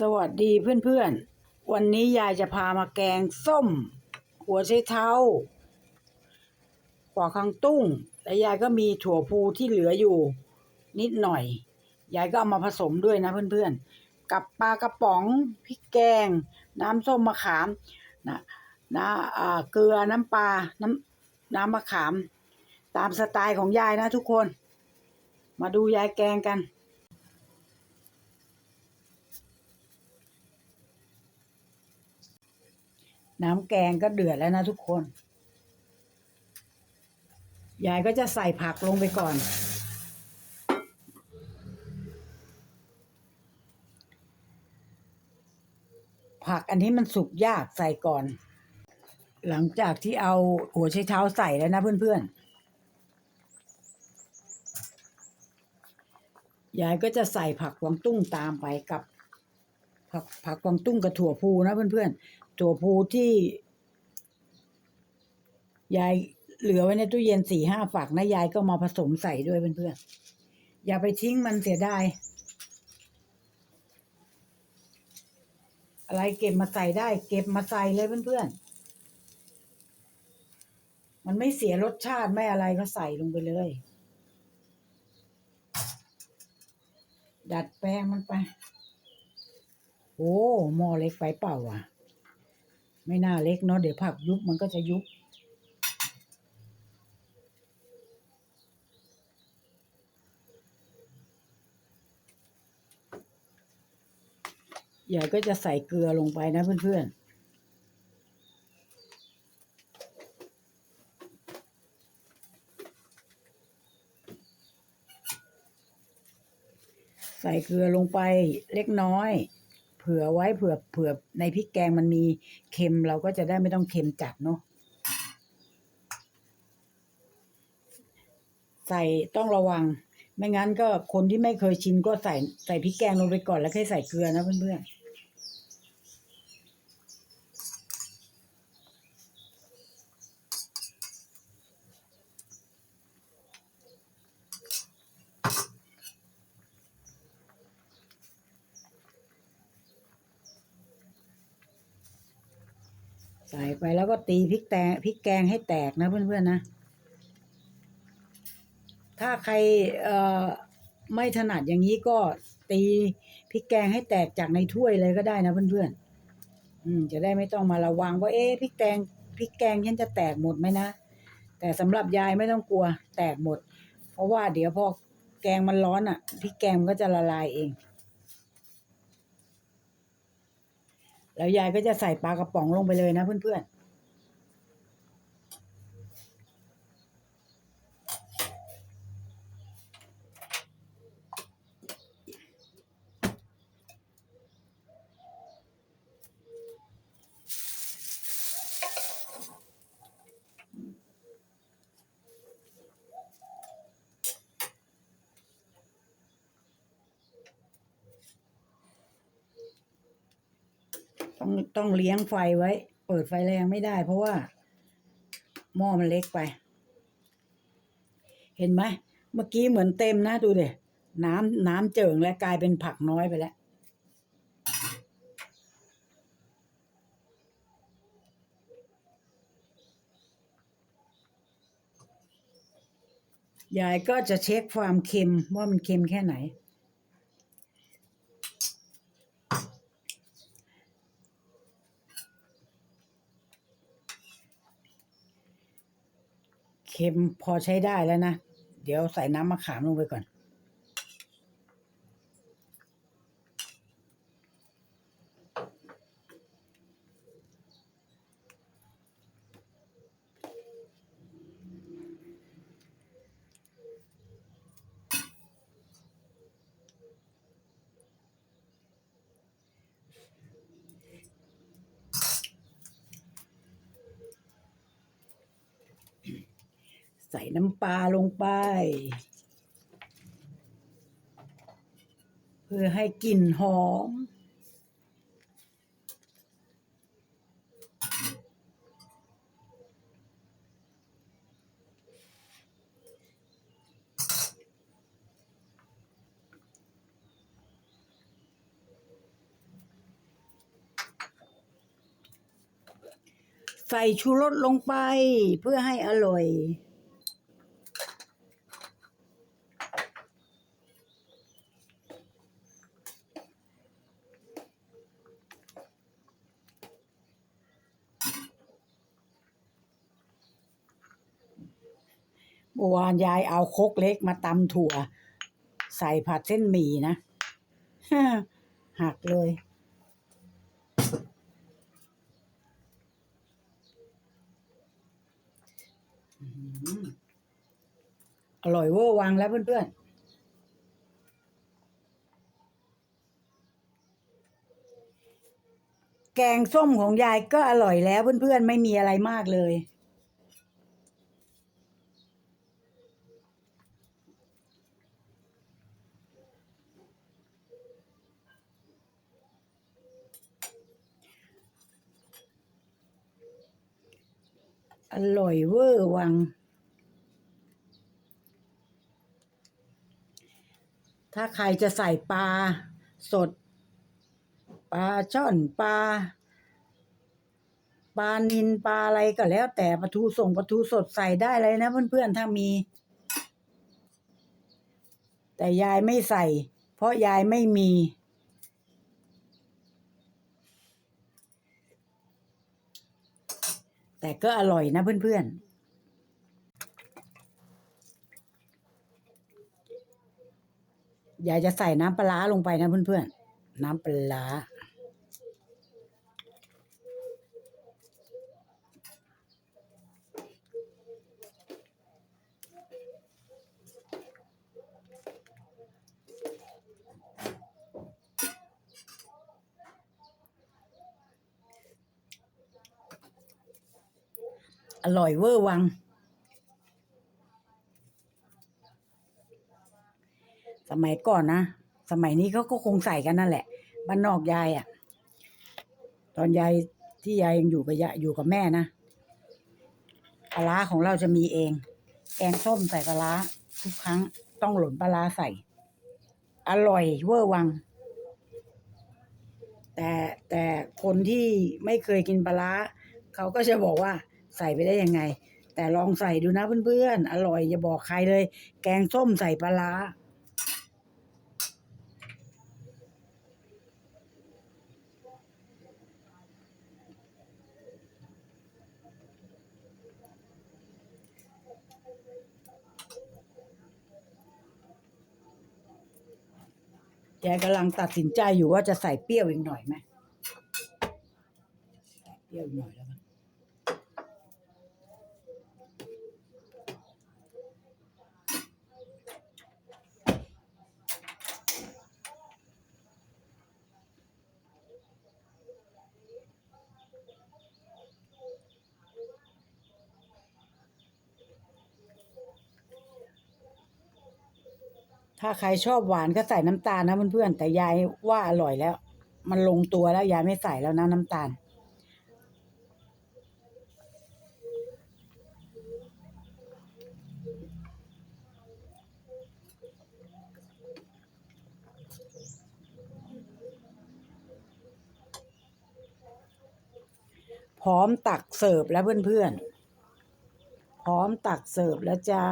สวัสดีเพื่อนๆ วันนี้ยายจะพามาแกงส้ม หัวไชเท้าปอกคังตุ้ง และยายก็มีถั่วพูที่เหลืออยู่ นิดหน่อย ยายก็เอามาผสมด้วยนะเพื่อนๆ กับปลากระป๋องพริกแกง น้ำส้มมะขามนะนะอ่าเกลือน้ำปลา น้ำน้ำมะขาม ตามสไตล์ของยายนะทุกคน มาดูยายแกงกัน น้ำแกงก็เดือดแล้วนะทุกคน ยายก็จะใส่ผักลงไปก่อน ผักอันนี้มันสุกยากใส่ก่อน หลังจากที่เอาหัวไชเท้าใส่แล้วนะเพื่อนๆ ยายก็จะใส่ผักกวางตุ้งตามไปกับผักผักกวางตุ้งกับถั่วพูนะเพื่อนๆ ถั่วพูที่ ยายเหลือไว้ในตู้เย็นสี่ห้าฝักนะยายก็มาผสมใส่ด้วยเพื่อนๆอย่าไปทิ้งมันเสียดายอะไรเก็บมาใส่ได้ เก็บมาใส่เลยเพื่อนๆมันไม่เสียรสชาติไม่อะไรก็ใส่ลงไปเลย ดัดแปลงมันไป โอ้หม้อเล็กไปเปล่าอะ ไม่น่าเล็กเนาะเดี๋ยวผักยุบมันก็จะยุบยายก็จะใส่เกลือลงไปนะเพื่อนๆใส่เกลือลงไปเล็กน้อย เผื่อไว้เผื่อเผื่อในพริกแกงมันมีเค็มเราก็จะได้ไม่ต้องเค็มจัดเนาะใส่ต้องระวัง ไม่งั้นก็คนที่ไม่เคยชินก็ใส่ใส่พริกแกงลงไปก่อนแล้วค่อยใส่เกลือนะเพื่อนๆ ใส่ไปแล้วก็ตีพริกแตงพริกแกงให้แตกนะเพื่อนๆนะ ถ้าใครเอ่อไม่ถนัดอย่างนี้ก็ตีพริกแกงให้แตกจากในถ้วยเลยก็ได้นะเพื่อนๆ อืม จะได้ไม่ต้องมาระวังว่าเอ๊ะพริกแกงพริกแกงฉันจะแตกหมดไหมนะ แต่สำหรับยายไม่ต้องกลัวแตกหมด เพราะว่าเดี๋ยวพอแกงมันร้อนอะพริกแกงมันก็จะละลายเอง แล้วยายก็จะใส่ปลากระป๋องลงไปเลยนะเพื่อนๆ ต้องเลี้ยงไฟไว้ เปิดไฟแรงไม่ได้ เพราะว่าหม้อมันเล็กไป เห็นไหมเมื่อกี้เหมือนเต็มนะดูเดน้ำน้ำเจิ่งและกลายเป็นผักน้อยไปแล้วยายก็จะเช็คความเค็มว่ามันเค็มแค่ไหน เค็มพอใช้ได้แล้วนะ เดี๋ยวใส่น้ำมะขามลงไปก่อน ใส่น้ำปลาลงไป เพื่อให้กลิ่นหอม ใส่ชูรสลงไปเพื่อให้อร่อย วานยายเอาคกเล็กมาตำถั่ว ใส่ผัดเส้นหมี่นะหักเลยอื้อหืออร่อยเวอร์วังแล้วเพื่อนๆแกงส้มของยายก็อร่อยแล้วเพื่อนๆ ไม่มีอะไรมากเลย อร่อยเวอร์วัง ถ้าใครจะใส่ปลาสด ปลาช่อนปลาปลานินปลาอะไรก็แล้ว แต่ปลาทูส่งปลาทูสดใส่ได้เลยนะเพื่อนๆถ้ามี แต่ยายไม่ใส่ เพราะยายไม่มี ต่ก็อร่อยนะเพื่อนๆ อยากจะใส่น้ำปลาร้าลงไปนะเพื่อนๆ น้ำปลา อร่อยเวอร์วัง สมัยก่อนนะ สมัยนี้เขาก็คงใส่กันนั่นแหละบ้านนอกยายอะ่ะ ตอนยายที่ยายยังอยู่กับยายอยู่กับแม่นะปลาของเราจะมีเอง แกงส้มใส่ปลาทุกครั้งต้องหล่นปลาใส่ อร่อยเวอร์วัง แต่แต่คนที่ไม่เคยกินปลาเขาก็จะบอกว่า ใส่ไปได้ยังไง แต่ลองใส่ดูนะเพื่อนๆ อร่อยอย่าบอกใครเลย แกงส้มใส่ปลาร้าแกกำลังตัดสินใจอยู่ว่าจะใส่เปรี้ยวอีกหน่อยไหมใส่เปรี้ยวหน่อยแล้ว ถ้าใครชอบหวานก็ใส่น้ำตาลนะเพื่อนๆแต่ยายว่าอร่อยแล้ว มันลงตัวแล้วยายไม่ใส่แล้วนะน้ำตาล พร้อมตักเสิร์ฟแล้วเพื่อนๆพร้อมตักเสิร์ฟแล้วจ้า